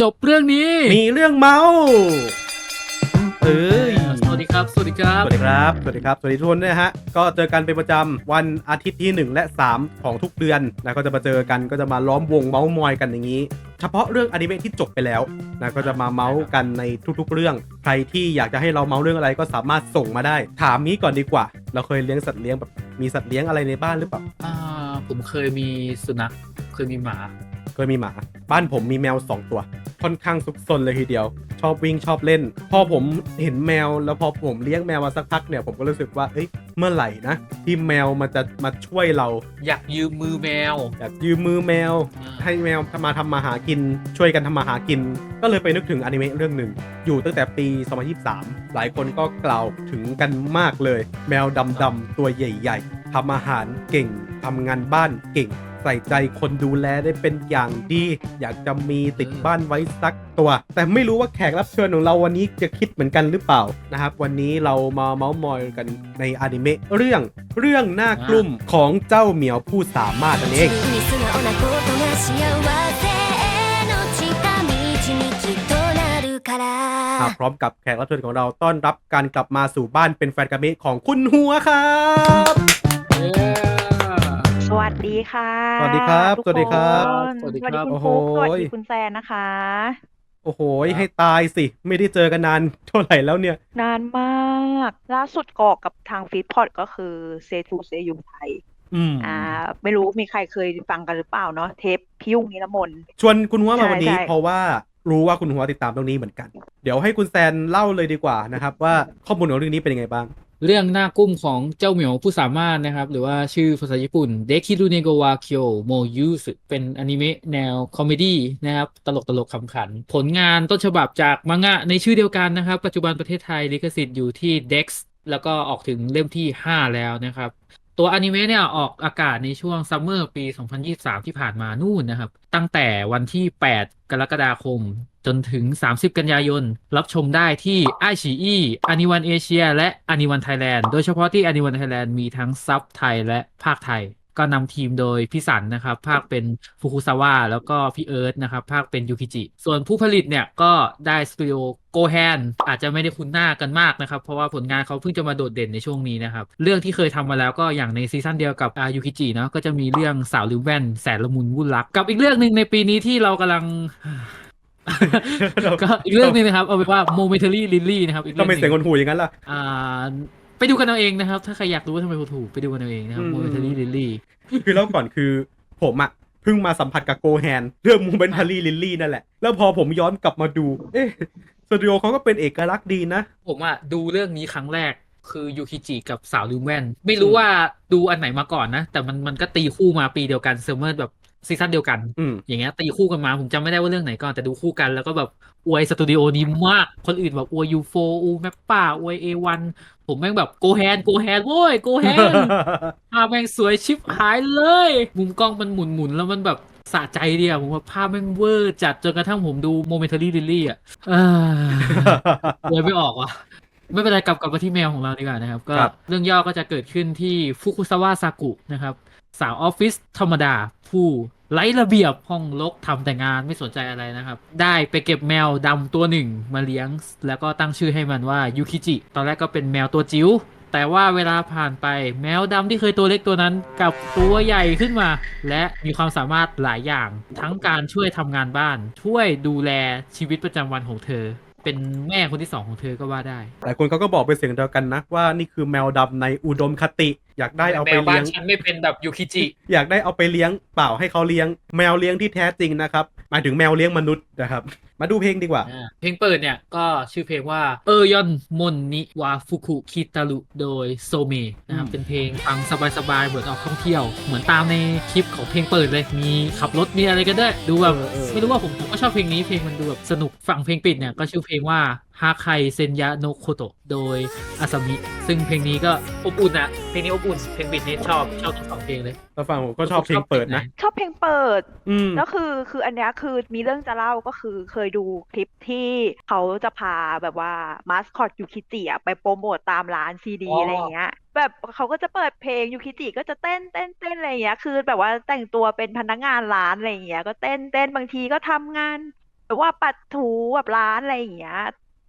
จบเรื่องนี้ มีเรื่องเมาเอ้ย สวัสดีครับ สวัสดีครับ สวัสดีครับ สวัสดีครับ สวัสดีทุกคนนะฮะ ก็เจอกันเป็นประจำวันอาทิตย์ที่ 1 และ 3 ของทุกเดือนนะก็จะมาเจอกันก็จะมาล้อมวงเมาส์มอยกันอย่างนี้ เฉพาะเรื่องอนิเมะที่จบไปแล้วนะก็จะมาเมาส์กันในทุกๆ เรื่อง ใครที่อยากจะให้เราเมาส์เรื่องอะไรก็สามารถส่งมาได้ ถามนี้ก่อนดีกว่า เราเคยเลี้ยงสัตว์เลี้ยงแบบมีสัตว์เลี้ยงอะไรในบ้านหรือเปล่า อ่า ผมเคยมีสุนัข เคยมีหมา เคยมีหมา บ้านผมมีแมว 2 ตัว ค่อนข้างซุกซนเลยทีเดียว ชอบวิ่งชอบเล่น พอผมเห็นแมวแล้วพอผมเลี้ยงแมวมาสักพักเนี่ยผมก็รู้สึกว่าเอ้ย เมื่อไหร่นะ ที่แมวมันจะมาช่วยเรา อยากยืมมือแมวแบบยืมมือแมวอ่าให้แมวมาทำมาหากิน ช่วยกันทำมาหากิน ก็เลยไปนึกถึงอนิเมะเรื่องหนึ่ง อยู่ตั้งแต่ปี 2023 หลายคนก็กล่าวถึงกันมากเลย แมวดำๆตัวใหญ่ ๆทำอาหารเก่งทำงานบ้านเก่งใส่ใจคนดูแลได้เป็นอย่างดี อยากจะมีติดบ้านไว้สักตัว แต่ไม่รู้ว่าแขกรับเชิญของเราวันนี้จะคิดเหมือนกันหรือเปล่านะครับ วันนี้เรามาเมาส์มอยกันในอนิเมมะเรื่องเรื่องหน้ากลุ่มของเจ้าเหมียวผู้สามารถนั่นเองพร้อมกับแขกรับเชิญของเราต้อนรับการกลับมาสู่บ้านเป็นแฟนกาเมะของคุณหัวครับสวัสดีค่ะ สวัสดีครับ สวัสดีครับ สวัสดีครับ สวัสดีคุณฟุ๊สวัสดีคุณแซนนะคะ โอ้โหให้ตายสิ ไม่ได้เจอกันนานเท่าไหร่แล้วเนี่ย นานมากล่าสุดกอกกับทางฟีดพอดก็คือเซทูเซยุงไทย อืม อ่า ไม่รู้มีใครเคยฟังกันหรือเปล่าเนาะเทปพิ้วนิรมนต์ ชวนคุณหัวมาวันนี้ใช่ใช่ เพราะว่ารู้ว่าคุณหัวติดตามเรื่องนี้เหมือนกัน เดี๋ยวให้คุณแซนเล่าเลยดีกว่านะครับ ว่าข้อมูลของเรื่องนี้เป็นยังไงบ้าง เรื่องหน้ากุ้มของเจ้าเหมียวผู้สามารถนะครับ หรือว่าชื่อภาษาญี่ปุ่นเดคิรุเนโกวาเคียวโมยูสเป็นอนิเมะแนวคอมเมดี้นะครับ ตลกตลกขำขัน ผลงานต้นฉบับจากมังงะในชื่อเดียวกันนะครับ ปัจจุบันประเทศไทยลิขสิทธิ์อยู่ที่ Dex แล้วก็ออกถึงเล่มที่ 5 แล้วนะครับ ตัวอนิเมะเนี่ยออกอากาศในช่วงซัมเมอร์ปี 2023 ที่ผ่านมานู่นนะครับ ตั้งแต่วันที่ 8 กรกฎาคม จนถึง 30 กันยายน รับชมได้ที่ไอชีอีอานิวันเอเชียและอานิวันไทยแลนด์โดยเฉพาะที่อานิวันไทยแลนด์มีทั้งซับไทยและภาคไทย ก็นำทีมโดยพี่สันนะครับ ภาคเป็นฟุคุซาวะแล้วก็พี่เอิร์ธนะครับ ภาคเป็นยูคิจิ ส่วนผู้ผลิตเนี่ยก็ได้สตูดิโอโกแฮนอาจจะไม่ได้คุ้นหน้ากันมากนะครับ เพราะว่าผลงานเขาเพิ่งจะมาโดดเด่นในช่วงนี้นะครับ เรื่องที่เคยทำมาแล้วก็อย่างในซีซั่นเดียวกับอายูคิจิเนาะก็จะมีเรื่องสาวลิวแว่นแสนละมุนวุ่นรัก กับอีกเรื่องหนึ่งในปีนี้ที่เรากำลังก็อีกเรื่องหนึงนะครับ เอาเป็นว่า momentary lily นะครับอีกก็เรื่องหไม่นึเสียงงคนหูอย่างนั้นล่ะอ่า ไปดูกันเอาเองนะครับ ถ้าใครอยากรู้ว่าทำไมผมถูกไปดูกันเอาเองนะครับอืม momentary lily คือแล้วก่อนคือผมอะเพิ่งมาสัมผัสกับโกแฮนเรื่องมูเบนทารีลิลลี่นั่นแหละ แล้วพอผมย้อนกลับมาดู เอ๊ะสตูดิโอเขาก็เป็นเอกลักษณ์ดีนะ ผมอะดูเรื่องนี้ครั้งแรกคือยูคิจิกับสาวลิวแว่น ไม่รู้ว่าดูอันไหนมาก่อนนะ แต่มันมันก็ตีคู่มาปีเดียวกันเซอร์เมอร์แบบ ซีซั่นเดียวกันอืมอย่างเงี้ยตีคู่กันมาผมจำไม่ได้ว่าเรื่องไหนก่อนแต่ดูคู่กันแล้วก็แบบอวยสตูดิโอนี้มาก คนอื่นแบบอวยยูโฟอูแมปป้าอวยเอวันผมแม่งแบบโกแฮนโกแฮนโว้ยโกแฮนภาพแม่งสวยชิบหายเลย มุมกล้องมันหมุนหมุนๆแล้วมันแบบสะใจดีอะผมว่าภาพแม่งเวอร์จัดจนกระทั่งผมดู momentary lily อะเอ้ยเลยไม่ออกว่ะไม่เป็นไรกลับกลับมาที่แมวของเราดีกว่านะครับ ก็ครับเรื่องย่อก็จะเกิดขึ้นที่ฟุคุซาวะซากุนะครับ สาวออฟฟิศธรรมดา ผู้ไร้ระเบียบห้องรกทำแต่งานไม่สนใจอะไรนะครับ ได้ไปเก็บแมวดำตัวหนึ่งมาเลี้ยง แล้วก็ตั้งชื่อให้มันว่ายูคิจิ ตอนแรกก็เป็นแมวตัวจิ๋วแต่ว่าเวลาผ่านไปแมวดำที่เคยตัวเล็กตัวนั้นกลับตัวใหญ่ขึ้นมา และมีความสามารถหลายอย่าง ทั้งการช่วยทำงานบ้าน ช่วยดูแลชีวิตประจำวันของเธอ เป็นแม่คนที่สองของเธอก็ว่าได้ หลายคนเขาก็บอกเป็นเสียงเดียวกันนะว่านี่คือแมวดำในอุดมคติ อยากได้เอาแมไปวบ้าเลี้นยงฉันไม่เป็นแบบยูคิจิ อยากได้เอาไปเลี้ยงเปล่าให้เขาเลี้ยง แมวเลี้ยงที่แท้จริงนะครับ หมายถึงแมวเลี้ยงมนุษย์นะครับ มาดูเพลงดีกว่าอ่า เพลงเปิดเนี่ยก็ชื่อเพลงว่าเออยอนมนนิวาฟุคุคิตารุโดยโซเมนะครับอืมเป็นเพลงฟังสบายๆเหมือนออกท่องเที่ยว เหมือนตามในคลิปของเพลงเปิดเลยมีขับรถมีอะไรกันด้วยดูแบบเออเออไม่รู้ว่าผมผมก็ชอบเพลงนี้เพลงมันดูแบบสนุกฝั่งเพลงปิดเนี่ยก็ชื่อเพลงว่า ฮาไคเซนยะโนโคโตะโดยอาซามิ ซึ่งเพลงนี้ก็อบอุ่นอะเพลงนี้อบอุ่นเพลงปิดนี้ชอบชอบทั้งสองเพลงเลยถ้าฟังผมก็ชอบเพลงเปิดนะ ชอบเพลงเปิด อืม แล้วคือคืออันเนี้ยคือมีเรื่องจะเล่าก็คือเคยดูคลิปที่เขาจะพาแบบว่ามาสคอตยูคิจิอะไปโปรโมตตามร้านซีดีอ๋ออ อะไรอย่างเงี้ย แบบเขาก็จะเปิดเพลงยูคิจิก็จะเต้นเต้นเต้นอะไรอย่างเงี้ย คือแบบว่าแต่งตัวเป็นพนักงานร้านอะไรอย่างเงี้ย ก็เต้นเต้นบางทีก็ทำงาน แบบว่าปัดถูแบบร้านอะไรอย่างเงี้ย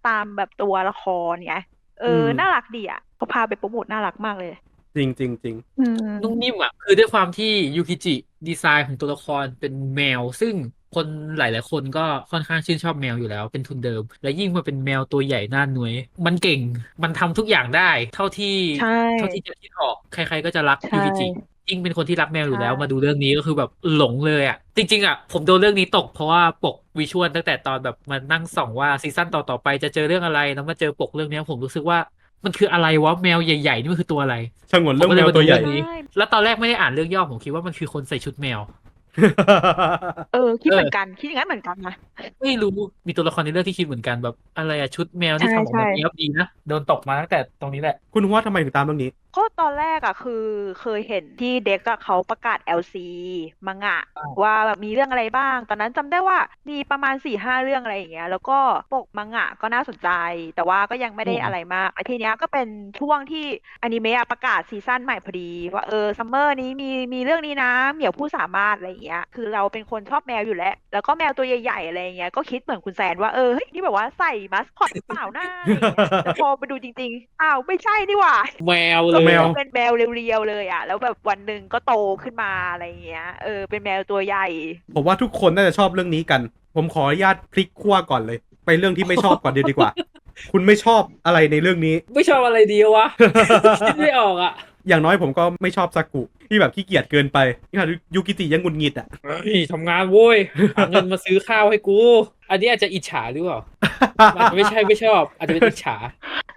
ตามแบบตัวละครไงเอออมน่ารักดีอะเขาพาไปโปรโมทน่ารักมากเลย จริงจริงจริงอืมนุ่มนิ่มอะ คือด้วยความที่ยูกิจิดีไซน์ของตัวละครเป็นแมว ซึ่งคนหลาย ๆ คนก็ค่อนข้างชื่นชอบแมวอยู่แล้วเป็นทุนเดิม และยิ่งมาเป็นแมวตัวใหญ่หน้าหน่วย มันเก่งมันทำทุกอย่างได้ เท่าที่ใช่เท่าที่จะคิดออก ใคร ๆ ก็จะรักใช่ยูกิจิ ยิ่งเป็นคนที่รักแมวอยู่แล้ว ใช่ มาดูเรื่องนี้ก็คือแบบหลงเลยอะ จริง ๆ อะ ผมโดนเรื่องนี้ตกเพราะว่าปกวิชวลตั้งแต่ตอนแบบมานั่งส่องว่าซีซั่นต่อๆไปจะเจอเรื่องอะไรแล้วมาเจอปกเรื่องเนี้ยผมรู้สึกว่ามันคืออะไรวะแมวใหญ่ๆนี่มันคือตัวอะไรชงนเรื่องแมวตัวใหญ่ผมก็เลยมาดูเรื่องนี้แล้วตอนแรกไม่ได้อ่านเรื่องย่อผมคิดว่ามันคือคนใส่ชุดแมว เออ คิดเออเหมือนกัน คิดอย่างนั้นเหมือนกันนะ ไม่รู้มีตัวละครในเรื่องที่คิดเหมือนกันแบบ อะไรอะชุดแมวที่ใช่ทำออกมาใช่เนี้ยบดีนะโดนตกมาตั้งแต่ตรงนี้แหละ คุณว่าทำไมถึงตามเรื่องนี้ก็ตอนแรกอะคือเคยเห็นที่เด็กอะเขาประกาศ LC มังงะอ่าว่าแบบมีเรื่องอะไรบ้าง ตอนนั้นจำได้ว่ามีประมาณ4ี่ห้าเรื่องอะไรอย่างเงี้ยแล้วก็ปกมังงะก็น่าสนใจ แต่ว่าก็ยังไม่ได้อะไรมากไอ้ทีเนี้ยก็เป็นช่วงที่อนิเมะอะประกาศซีซั่นใหม่พอดี ว่าเออซัมเมอร์นี้มีมีเรื่องนี้นะ เหมียวผู้สามารถอะไรอย่างเงี้ย คือเราเป็นคนชอบแมวอยู่แล้ว แล้วก็แมวตัวใหญ่ๆอะไรอย่างเงี้ย ก็คิดเหมือนคุณแซนว่าเออเฮ้ยนี่แบบว่าใส่มัสคอตหรือเปล่านะอะไรอย่างเงี้ยแต่พอไปดูจริงๆ อ้าวไม่ใช่นี่หว่า แมวเลก็ยแมวเป็นแมวเรียวๆเลยอะ แล้วแบบวันหนึ่งก็โตขึ้นมาอะไรอย่างเงี้ย เออ เป็นแมวตัวใหญ่ ผมว่าทุกคนน่าจะชอบเรื่องนี้กัน ผมขออนุญาตพลิกขั้วก่อนเลย ไปเรื่องที่ไม่ชอบก่อนเดียวดีกว่า คุณไม่ชอบอะไรในเรื่องนี้ ไม่ชอบอะไรดีวะ คิดไม่ออกอะ อย่างน้อยผมก็ไม่ชอบซากุที่แบบขี้เกียจเกินไปนี่ค่ะยูกิจิยังหงุดหงิดอะ เฮ้ยทำงานโว้ยหาเงินมาซื้อข้าวให้กู อันนี้อาจจะอิจฉาหรือเปล่าอาจจะไม่ใช่ไม่ชอบ อาจจะเป็นอิจฉา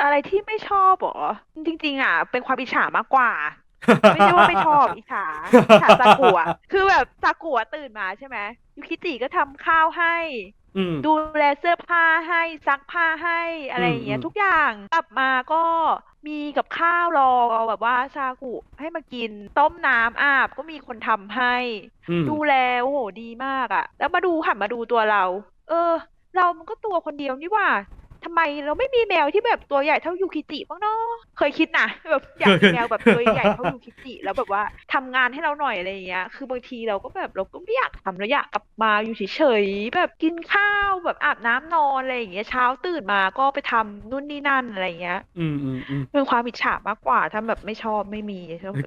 อะไรที่ไม่ชอบเหรอจริง ๆ อะ เป็นความอิจฉามากกว่าไม่ใช่ว่าไม่ชอบอิจฉาอิจฉาซากุอะคือแบบซากุอะตื่นมาใช่ไหมยูคิจิก็ทำข้าวให้อืม ดูแลเสื้อผ้าให้ซักผ้าให้อะไรอย่างเงี้ยอืมทุกอย่างกลับมาก็มีกับข้าวรอแบบว่าซากุให้มากิน ต้มน้ำอาบก็มีคนทำให้อืมดูแลโอ้โหดีมากอะแล้วมาดูหันมาดูตัวเรา เออ เรามันก็ตัวคนเดียวนี่หว่า ทำไมเราไม่มีแมวที่แบบตัวใหญ่เท่ายูคิจิบ้างเนาะเคยคิดนะแบบอยากมีแมวแบบตัวใหญ่เท่ายูคิจิแล้วแบบว่าทำงานให้เราหน่อยอะไรอย่างเงี้ย คือบางทีเราก็แบบเราก็ไม่อยากทำเราอยากกลับมาอยู่เฉยๆแบบกินข้าวแบบอาบน้ำนอนอะไรอย่างเงี้ยเช้าตื่นมาก็ไปทำนู่นนี่นั่นอะไรอย่างเงี้ย อืมอืมอืมเป็นความอิจฉามากกว่าถ้าแบบไม่ชอบไม่มี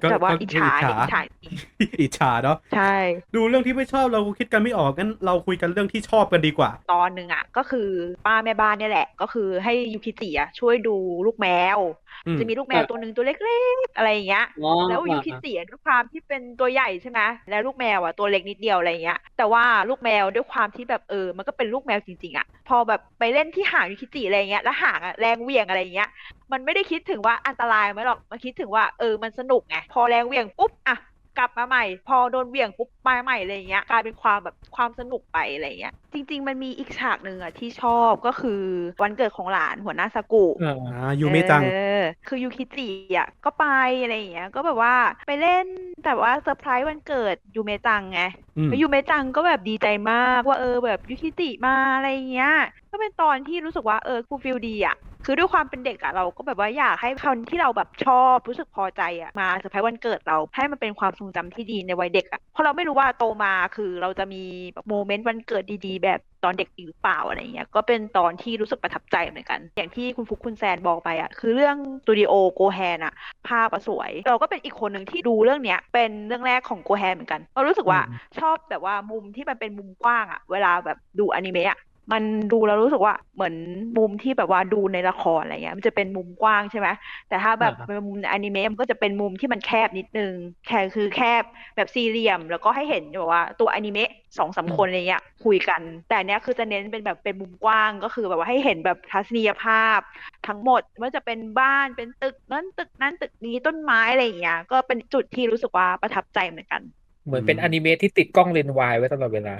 ก็แต่ว่าก็อิจฉาอิจฉาอิจฉาจริงอิจฉาเนาะใช่ ดูเรื่องที่ไม่ชอบเราคิดกันไม่ออกงั้นเราคุยกันเรื่องที่ชอบกันดีกว่า ตอนหนึ่งอะก็คือป้าแม่บ้านเนี่ยแหละก็คือให้ยูคิจิอะช่วยดูลูกแมวอืมจะมีลูกแมวตัวหนึ่งตัวเล็กๆอะไรอย่างเงี้ย แล้วยูคิจิอะด้วยความที่เป็นตัวใหญ่ใช่ไหมแล้วลูกแมวอะตัวเล็กนิดเดียวอะไรอย่างเงี้ย แต่ว่าลูกแมวด้วยความที่แบบเออ มันก็เป็นลูกแมวจริงๆอะ พอแบบไปเล่นที่หางยูคิจิอะไรอย่างเงี้ย แล้วหางอะแรงเหวี่ยงอะไรอย่างเงี้ย มันไม่ได้คิดถึงว่าอันตรายไหมหรอก มันคิดถึงว่าเออ มันสนุกไง พอแรงเหวี่ยงปุ๊บอะ กลับมาใหม่ พอโดนเหวี่ยงปุ๊บมาใหม่อะไรอย่างเงี้ยกลายเป็นความแบบความสนุกไปอะไรอย่างเงี้ยจริง ๆ มันมีอีกฉากหนึ่งอะที่ชอบก็คือวันเกิดของหลานหัวหน้าซากุเอออ่ายูเมะจังเออคือยูคิจิอะก็ไปอะไรอย่างเงี้ยก็แบบว่าไปเล่นแต่ว่าเซอร์ไพรส์วันเกิดยูเมะจังไงอืมแล้วยูเมะจังก็แบบดีใจมากว่าเออแบบยูคิจิมาอะไรอย่างเงี้ยก็เป็นตอนที่รู้สึกว่าเออกูฟิลดีอะ คือด้วยความเป็นเด็กอะเราก็แบบว่าอยากให้คนที่เราแบบชอบรู้สึกพอใจอะมาเซอร์ไพรส์วันเกิดเราให้มันเป็นความทรงจำที่ดีในวัยเด็กอะเพราะเราไม่รู้ว่าโตมาคือเราจะมีโมเมนต์วันเกิดดีๆ แบบตอนเด็กอีกหรือเปล่าอะไรเงี้ยก็เป็นตอนที่รู้สึกประทับใจเหมือนกัน อย่างที่คุณฟุกคุณแซนบอกไปอะคือเรื่องสตูดิโอโกแฮนอะภาพอะสวย เราก็เป็นอีกคนหนึ่งที่ดูเรื่องเนี้ยเป็นเรื่องแรกของโกแฮนเหมือนกันเรารู้สึกว่าอืมชอบแบบว่ามุมที่มันเป็นมุมกว้างอะเวลาแบบดูอนิเมะอะ มันดูแล้วรู้สึกว่าเหมือนมุมที่แบบว่าดูในละครอะไรเงี้ย มันจะเป็นมุมกว้างใช่ไหมแต่ถ้าแบบอ่าฮะเป็นมุมในอนิเมะมันก็จะเป็นมุมที่มันแคบนิดนึงแค่คือแคบแบบสี่เหลี่ยม แล้วก็ให้เห็นแบบว่าตัวอนิเมะสองสามคนอะไรเงี้ยคุยกัน แต่อันเนี้ยคือจะเน้นเป็นแบบเป็นมุมกว้างก็คือแบบว่าให้เห็นแบบทัศนียภาพ ทั้งหมดไม่ว่าจะเป็นบ้านเป็นตึกนั้นตึกนั้นตึกนี้ต้นไม้อะไรอย่างเงี้ยก็เป็นจุดที่รู้สึกว่าประทับใจเหมือนกัน เหมือนเป็นอนิเมะที่ติดกล้องเลนส์วายไว้ตลอดเวลา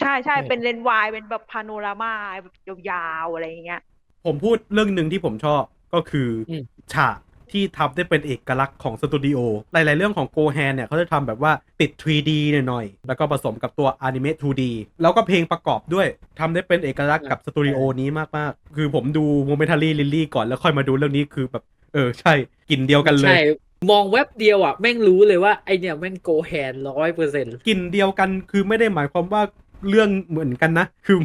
ใช่ใช่อืมเป็นเลนส์วายเป็นแบบพาโนรามาแบบยาวๆอะไรอย่างเงี้ย ผมพูดเรื่องหนึ่งที่ผมชอบก็คืออม ฉากที่ทำได้เป็นเอกลักษณ์ของสตูดิโอหลาย ๆ เรื่องของโกแฮนเนี่ยเขาจะทำแบบว่าติด 3D หน่อย ๆ แล้วก็ผสมกับตัวอนิเมะ 2D แล้วก็เพลงประกอบด้วยทำได้เป็นเอกลักษณ์กับสตูดิโอนี้มาก ๆ คือผมดูโมเมนทารีลิลลี่ก่อนแล้วค่อยมาดูเรื่องนี้คือแบบเออใช่กลิ่นเดียวกันเลย ใช่ มองแว็บเดียวอะ แม่งรู้เลยว่าไอเนี่ยแม่งโกแฮนร้อยเปอร์เซ็นต์ กลิ่นเดียวกันคือไม่ได้หมายความว่า เรื่องเหมือนกันนะ คือ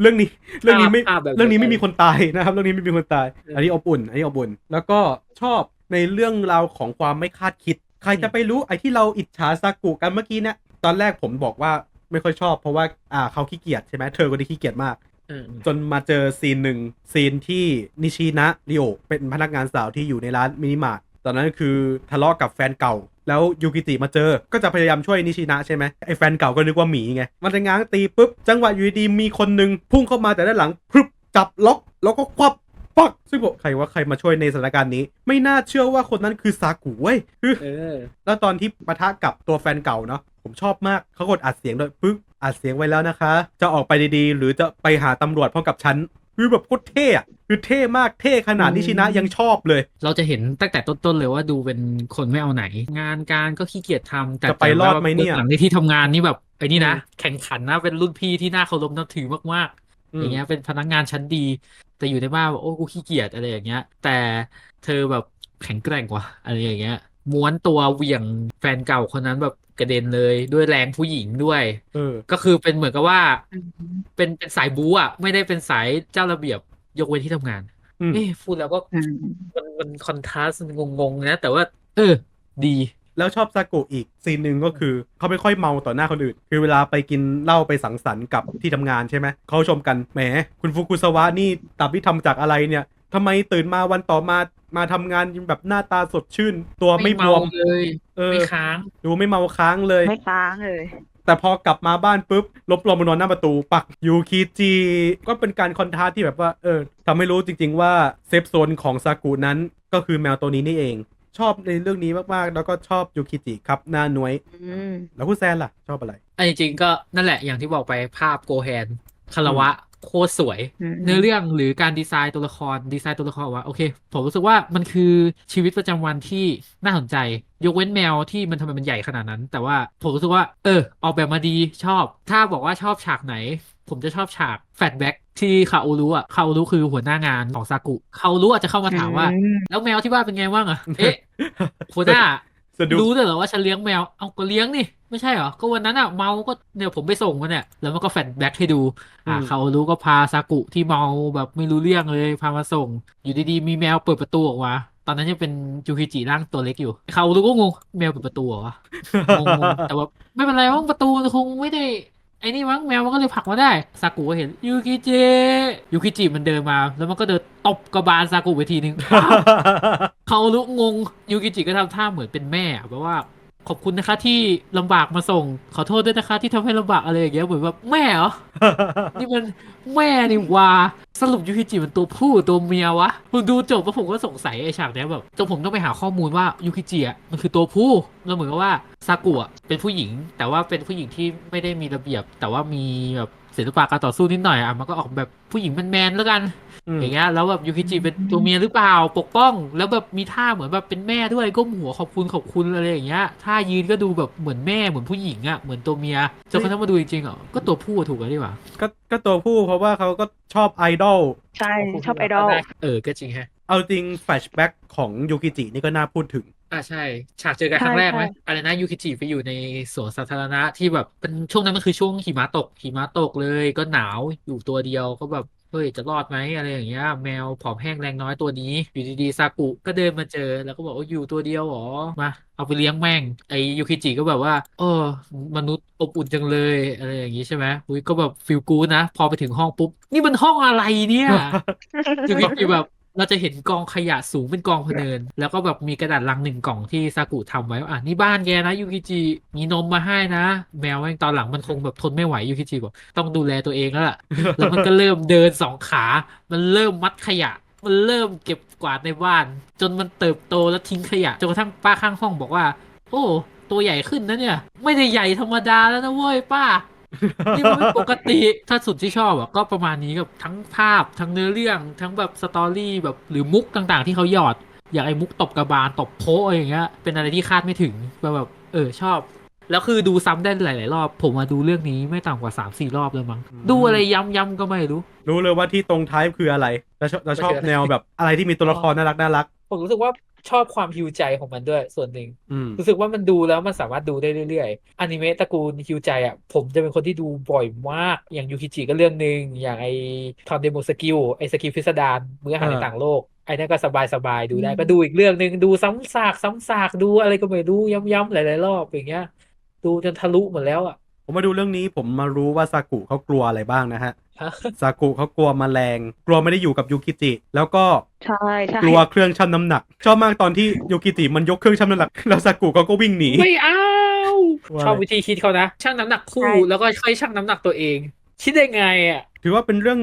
เรื่องนี้เรื่องนี้ไม่ภาพแบบ เรื่องนี้ไม่เดีมียวกันคนตายนะครับ เรื่องนี้ไม่มีคนตาย อันนี้อบอุ่น อันนี้อบอุ่น แล้วก็ชอบในเรื่องราวของความไม่คาดคิด ใครจะไปรู้ไอ้ที่เราอิจฉาซากุกันเมื่อกี้เนี่ยตอนแรกผมบอกว่าไม่ค่อยชอบ เพราะว่าอ่าเขาขี้เกียจใช่ไหมเธอคนนี้ขี้เกียจมากเออจนมาเจอซีนหนึ่งซีนที่นิชินะริโอเป็นพนักงานสาวที่อยู่ในร้านมินิมาร์ทตอนนั้นคือทะเลาะกับแฟนเก่า แล้วยูกิติมาเจอ ก็จะพยายามช่วยนิชินะใช่ไหมไอ้แฟนเก่าก็นึกว่าหมีไง มันจะง้างตีปุ๊บ จังหวะอยู่ดีๆมีคนหนึ่งพุ่งเข้ามาแต่ด้านหลังพรึบจับล็อกแล้วก็ควับปักซึ่งบอกใครว่าใครมาช่วยในสถานการณ์นี้ ไม่น่าเชื่อว่าคนนั้นคือซากุเว้ยคือเออแล้วตอนที่ปะทะกับตัวแฟนเก่าเนาะผมชอบมากเขากดอัดเสียงด้วยปึ๊บอัดเสียงไว้แล้วนะคะ จะออกไปดีๆ หรือจะไปหาตำรวจพร้อมกับฉัน คือแบบโคตรเท่อะคือเท่มากเท่ขนาดอืมนิชินะยังชอบเลย เราจะเห็นตั้งแต่ต้นๆเลยว่าดูเป็นคนไม่เอาไหน งานการก็ขี้เกียจทำแต่จะไปรอดไหมเนี่ยบื้องหลังในที่ทำงานนี่แบบไอ้นี่นะอืมแข่งขันนะเป็นรุ่นพี่ที่น่าเคารพนับถือมากๆอืมอย่างเงี้ยเป็นพนักงานชั้นดี แต่อยู่ในบ้านแบบโอ้กูขี้เกียจอะไรอย่างเงี้ย แต่เธอแบบแข็งแกร่งกว่าอะไรอย่างเงี้ย ม้วนตัวเหวี่ยงแฟนเก่าคนนั้นแบบกระเด็นเลยด้วยแรงผู้หญิงด้วย เออ ก็คือเป็นเหมือนกับว่า เป็นเป็นสายบู๊อะ ไม่ได้เป็นสายเจ้าระเบียบยกเว้นที่ทำงานอืม เอ๊ะพูดแล้วก็อืมมันมันคอนทราสต์งงๆนะ แต่ว่า เออ ดี แล้วชอบซากุอีกซีนหนึ่งก็คือเขาไม่ค่อยเมาต่อหน้าคนอื่น คือเวลาไปกินเหล้าไปสังสรรค์กับที่ทำงานใช่ไหมเขาชมกันแหม คุณฟุกุสวะนี่ตับที่ทำจากอะไรเนี่ยทำไมตื่นมาวันต่อมา มาทำงานแบบหน้าตาสดชื่น ตัวไม่บเมาวมเลย เออ ไม่ค้าง ดูไม่เมาค้างเลย ไม่ค้างเลย แต่พอกลับมาบ้านปุ๊บลบลงมานอนหน้าประตู ปักยูคิจิก็เป็นการคอนทราสต์ที่แบบว่า เออทำให้รู้จริง ๆ ว่าเซฟโซนของซากุนั้นก็คือแมวตัวนี้นี่เอง ชอบในเรื่องนี้มากๆ แล้วก็ชอบยูคิจิครับหน้าหน่วย อืม แล้วคุณแซนล่ะ ชอบอะไร อันจริงๆก็นั่นแหละอย่างที่บอกไปภาพโกแฮนคารวะ โคตรสวยอืมเนื้อเรื่องหรือการดีไซน์ตัวละครดีไซน์ตัวละครว่าโอเค ผมรู้สึกว่ามันคือชีวิตประจำวันที่น่าสนใจ ยกเว้นแมวที่มันทำไมมันใหญ่ขนาดนั้น แต่ว่าผมรู้สึกว่า เออ ออกแบบมาดีชอบ ถ้าบอกว่าชอบฉากไหน ผมจะชอบฉากแฟลชแบ็กที่คาโอรุอะคาโอรุคือหัวหน้างานของซากุคาโอรุอาจจะเข้ามาถามว่าอืมแล้วแมวที่บ้านเป็นไงบ้างอะเอ๊ะหัวหน้าสะดุ้งรู้ด้วยเหรอว่าฉันเลี้ยงแมวเอาก็เลี้ยงนี่ ไม่ใช่เหรอ ก็วันนั้นอะเมาก็เนี่ยผมไปส่งมันเนี่ย แล้วมันก็แฟลชแบ็กให้ดู อ่าอืม เขารู้ก็พาซากุที่เมาแบบไม่รู้เรื่องเลย พามาส่ง อยู่ดีๆมีแมวเปิดประตูออกมา ตอนนั้นยังเป็นจูคิจิร่างตัวเล็กอยู่ เขารู้ก็งงแมวเปิดประตูเหรอวะ งงๆแต่ว่าไม่เป็นไรมั้งประตูคงไม่ได้ ไอ้นี่มั้งแมวมันก็เลยผลักมาได้ซากุก็เห็นยูกิจิยูกิจิมันเดินมา แล้วมันก็เดินตบกระบาลซากุไปทีนึง เขาลุกงงยูกิจิก็ทำท่าเหมือนเป็นแม่อะแบบว่า ขอบคุณนะคะที่ลำบากมาส่ง ขอโทษด้วยนะคะ ที่ทำให้ลำบากอะไรอย่างเงี้ยเหมือนแบบแม่เหรอ นี่มันแม่นี่หว่าสรุปยูกิจิมันตัวผู้ตัวเมียวะผมดูจบแล้วผมก็สงสัยไอ้ฉากเนี้ยแบบจนผมต้องไปหาข้อมูลว่ายูกิจิอะมันคือตัวผู้แล้วเหมือนกับว่าซากุอะเป็นผู้หญิง แต่ว่าเป็นผู้หญิงที่ไม่ได้มีระเบียบ แต่ว่ามีแบบ ศิลปะการต่อสู้นิดหน่อยอะมันก็ออกแบบผู้หญิงแมนๆแล้วกันอืมอย่างเงี้ยแล้วแบบยูคิจิเป็นตัวเมียหรือเปล่าปกป้อง แล้วแบบมีท่าเหมือนแบบเป็นแม่ด้วยก้มหัวขอบคุณขอบคุณอะไรอย่างเงี้ยท่ายืนก็ดูแบบเหมือนแม่เหมือนผู้หญิงอะเหมือนตัวเมียจนกระทั่งมาดูจริงๆอะก็ตัวผู้ถูกแล้วดีกว่าก็ก็ตัวผู้เพราะว่าเขาก็ชอบไอดอลใช่ชอบไอดอลเออก็จริงฮะเอาจริงแฟลชแบ็กของยูกิจินี่ก็น่าพูดถึง อ่าใช่ ฉากเจอกันใช่ครั้งแรกไหมใช่อะไรนะยูคิจิไปอยู่ในสวนสาธารณะที่แบบเป็นช่วงนั้นมันคือช่วงหิมะตกหิมะตกเลย ก็หนาวอยู่ตัวเดียวก็แบบเฮ้ยจะรอดไหมอะไรอย่างเงี้ยแมวผอมแห้งแรงน้อยตัวนี้ อยู่ดีๆซากุก็เดินมาเจอ แล้วก็บอกว่าอยู่ตัวเดียวเหรอมาเอาไปเลี้ยงแม่งไอยูคิจิก็แบบว่าเออมนุษย์อบอุ่นจังเลยอะไรอย่างงี้ใช่ไหมอุ้ยก็แบบฟิลกูดนะ พอไปถึงห้องปุ๊บนี่มันห้องอะไรเนี่ยยูกิจิแบบ เราจะเห็นกองขยะสูงเป็นกองพะเนิน แล้วก็แบบมีกระดาษลังหนึ่งกล่องที่ซากุทำไว้ว่าอะนี่บ้านแกนะยูกิจิมีนมมาให้นะ แมวแม่งตอนหลังมันคงแบบทนไม่ไหวยูกิจิบอกต้องดูแลตัวเองแล้วล่ะแล้วมันก็เริ่มเดินสองขา มันเริ่มมัดขยะ มันเริ่มเก็บกวาดในบ้าน จนมันเติบโตแล้วทิ้งขยะจนกระทั่งป้าข้างห้องบอกว่า โอ้ตัวใหญ่ขึ้นนะเนี่ย ไม่ได้ใหญ่ธรรมดาแล้วนะเว้ยป้า นี่มันไม่ปกติ ถ้าสุดที่ชอบอะก็ประมาณนี้กับทั้งภาพทั้งเนื้อเรื่องทั้งแบบสตอรี่แบบหรือมุกต่างๆ ที่เขาหยอด อย่างไอ้มุกตบกระบาลตบโพะอะไรอย่างเงี้ยเป็นอะไรที่คาดไม่ถึงแบบแบบเออชอบ แล้วคือดูซ้ำได้หลาย ๆ รอบ ผมมาดูเรื่องนี้ไม่ต่ำกว่า 3 4 รอบเลยมั้งอืมดูอะไรย้ำๆก็ไม่รู้ รู้เลยว่าที่ตรงท้ายคืออะไรแล้วชอบแล้วชอบมันคืออะไรแนวแบบอะไรที่มีตัวละครน่ารักน่ารักผมรู้สึกว่า ชอบความฮิวใจของมันด้วยส่วนหนึ่งอืมรู้สึกว่ามันดูแล้วมันสามารถดูได้เรื่อยๆอนิเมะตระกูลฮิวใจอะผมจะเป็นคนที่ดูบ่อยมาก อย่างยูคิจิก็เรื่องหนึ่งอย่างไอทอนเดโมสกิลไอสกิลพิสดารมืออาหารในเออต่างโลกไอ้นั่นก็สบายๆดูได้อืมก็ดูอีกเรื่องหนึ่งดูซ้ำซากซ้ำซากดูอะไรก็ไม่รู้ย้ำๆหลายๆรอบอย่างเงี้ย ดูจนทะลุหมดแล้วอะผมมาดูเรื่องนี้ผมมารู้ว่าซากุเขากลัวอะไรบ้างนะฮะฮะ ซากุเขากลัวแมลง กลัวไม่ได้อยู่กับยูกิจิ แล้วก็ใช่ใช่กลัวเครื่องชั่งน้ำหนัก ชอบมากตอนที่ยูกิจิมันยกเครื่องชั่งน้ำหนัก แล้วซากุเขาก็วิ่งหนี ไม่เอาว่าชอบวิธีคิดเขานะชั่งน้ำหนักคู่ แล้วก็ค่อยชั่งน้ำหนักตัวเอง คิดได้ไงอะ ถือว่าเป็นเรื่อง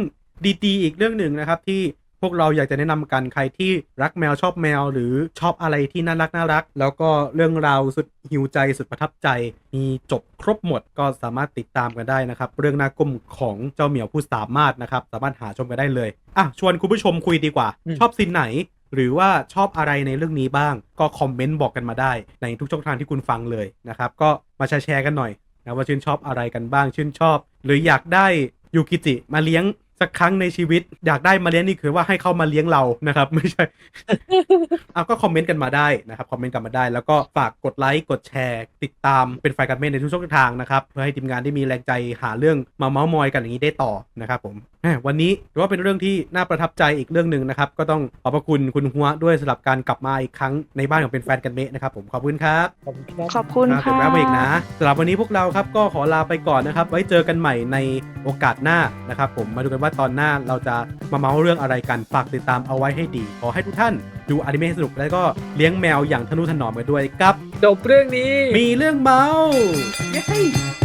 ดีๆอีกเรื่องหนึ่งนะครับที่ พวกเราอยากจะแนะนำกันใครที่รักแมวชอบแมว หรือชอบอะไรที่น่ารักน่ารัก แล้วก็เรื่องราวสุดหิวใจสุดประทับใจ มีจบครบหมดก็สามารถติดตามกันได้นะครับ เรื่องน่ากลมของเจ้าเหมียวผู้สามารถนะครับ สามารถหาชมกันได้เลยอะชวนคุณผู้ชมคุยดีกว่าอืมชอบซีนไหนหรือว่าชอบอะไรในเรื่องนี้บ้าง ก็คอมเมนต์บอกกันมาได้ ในทุกช่องทางที่คุณฟังเลยนะครับ ก็มาแชร์ๆกันหน่อยนะว่าชื่นชอบอะไรกันบ้าง ชื่นชอบ หรืออยากได้ยูกิจิมาเลี้ยง สักครั้งในชีวิต อยากได้มาเลี้ยงนี่คือว่าให้เขามาเลี้ยงเรานะครับ ไม่ใช่เอาก็คอมเมนต์กันมาได้นะครับคอมเมนต์กันมาได้ แล้วก็ฝากกดไลค์กดแชร์ ติดตามเป็นไฟกันเมนในทุกช่องทางนะครับเพื่อให้ทีมงานได้มีแรงใจหาเรื่องมาเมาส์มอยกันอย่างนี้ได้ต่อนะครับผมแหมวันนี้ถือว่าเป็นเรื่องที่น่าประทับใจอีกเรื่องหนึ่งนะครับก็ต้องขอบพระคุณคุณหัวด้วยสำหรับการกลับมาอีกครั้งในบ้านของเป็นแฟนกันเมะนะครับผมขอบคุณครับขอบคุณครับขอบคุณอ่าเดี๋ยวค่ะแวะมาอีกนะสำหรับวันนี้พวกเราครับก็ขอลาไปก่อนนะครับ ไว้เจอกันใหม่ในโอกาสหน้านะครับผมมาดูกันว่าตอนหน้าเราจะมาเมาส์เรื่องอะไรกันฝากติดตามเอาไว้ให้ดี ขอให้ทุกท่านดูอนิเมะให้สนุกแล้วก็เลี้ยงแมวอย่างทนุถนอมกันด้วยกับ จบเรื่องนี้ มีเรื่องเมาส์เย้